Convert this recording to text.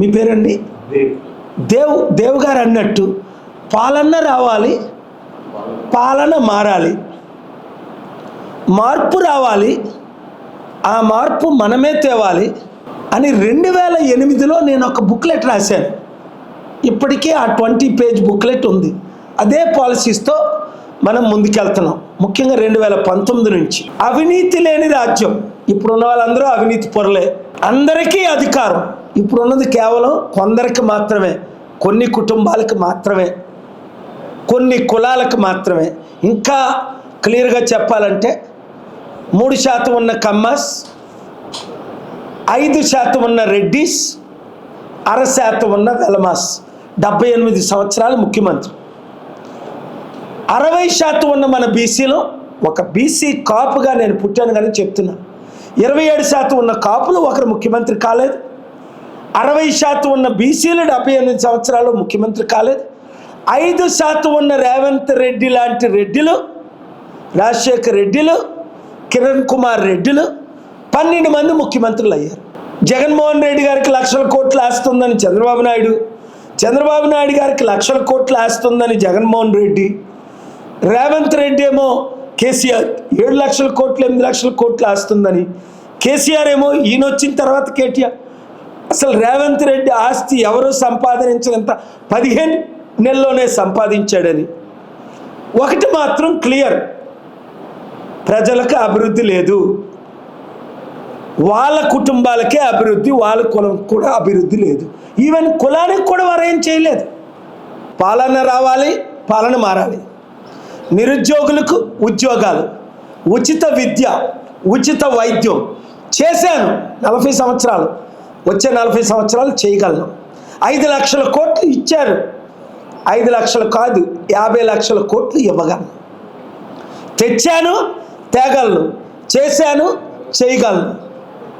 మీ పేరండి? దేవ్. దేవ్ గారు అన్నట్టు పాలన రావాలి పాలన మారాలి. మార్పు రావాలి ఆ మార్పు మనమే తేవాలి అని రెండు వేల ఎనిమిదిలో నేను ఒక బుక్లెట్ రాశాను. ఇప్పటికీ ఆ ట్వంటీ పేజ్ బుక్లెట్ ఉంది. అదే పాలసీస్తో మనం ముందుకెళ్తున్నాం. ముఖ్యంగా రెండు వేల పంతొమ్మిది నుంచి. అవినీతి లేని రాజ్యం. ఇప్పుడున్న వాళ్ళందరూ అవినీతి పొరలే. అందరికీ అధికారం. ఇప్పుడున్నది కేవలం కొందరికి మాత్రమే కొన్ని కుటుంబాలకు మాత్రమే కొన్ని కులాలకు మాత్రమే. ఇంకా క్లియర్గా చెప్పాలంటే మూడు శాతం ఉన్న కమ్మాస్ ఐదు శాతం ఉన్న రెడ్డిస్ అర శాతం ఉన్న వెలమాస్ డెబ్బై ఎనిమిది సంవత్సరాలు ముఖ్యమంత్రి. అరవై శాతం ఉన్న మన బీసీలో ఒక బీసీ కాపుగా నేను పుట్టాను కానీ చెప్తున్నా. ఇరవై ఏడు శాతం ఉన్న కాపులు ఒకరు ముఖ్యమంత్రి కాలేదు. అరవై శాతం ఉన్న బీసీలు డెబ్బై ఎనిమిది సంవత్సరాలు ముఖ్యమంత్రి కాలేదు. ఐదు శాతం ఉన్న రేవంత్ రెడ్డి లాంటి రెడ్డిలు రాజశేఖర్ రెడ్డిలు కిరణ్ కుమార్ రెడ్డిలు పన్నెండు మంది ముఖ్యమంత్రులు అయ్యారు. జగన్మోహన్ రెడ్డి గారికి లక్షల కోట్లు ఆస్తుందని చంద్రబాబు నాయుడు చంద్రబాబు నాయుడు గారికి లక్షల కోట్లు ఆస్తుందని జగన్మోహన్ రెడ్డి రేవంత్ రెడ్డి ఏమో కేసీఆర్ ఏడు లక్షల కోట్లు ఎనిమిది లక్షల కోట్లు ఆస్తుందని కేసీఆర్ ఏమో ఈయన వచ్చిన తర్వాత కేటీఆర్. అసలు రేవంత్ రెడ్డి ఆస్తి ఎవరు సంపాదించినంత పదిహేను నెలలోనే సంపాదించాడని. ఒకటి మాత్రం క్లియర్. ప్రజలకు అభివృద్ధి లేదు. వాళ్ళ కుటుంబాలకే అభివృద్ధి వాళ్ళ కులం కూడా అభివృద్ధి లేదు. ఈవెన్ కులానికి కూడా వారు ఏం చేయలేదు. పాలన రావాలి పాలన మారాలి. నిరుద్యోగులకు ఉద్యోగాలు ఉచిత విద్య ఉచిత వైద్యం చేశాను నలభై సంవత్సరాలు. వచ్చే నలభై సంవత్సరాలు చేయగలను. ఐదు లక్షల కోట్లు ఇచ్చారు. ఐదు లక్షలు కాదు యాభై లక్షల కోట్లు ఇవ్వగలను. తెచ్చాను తేగలను. చేశాను చేయగలను.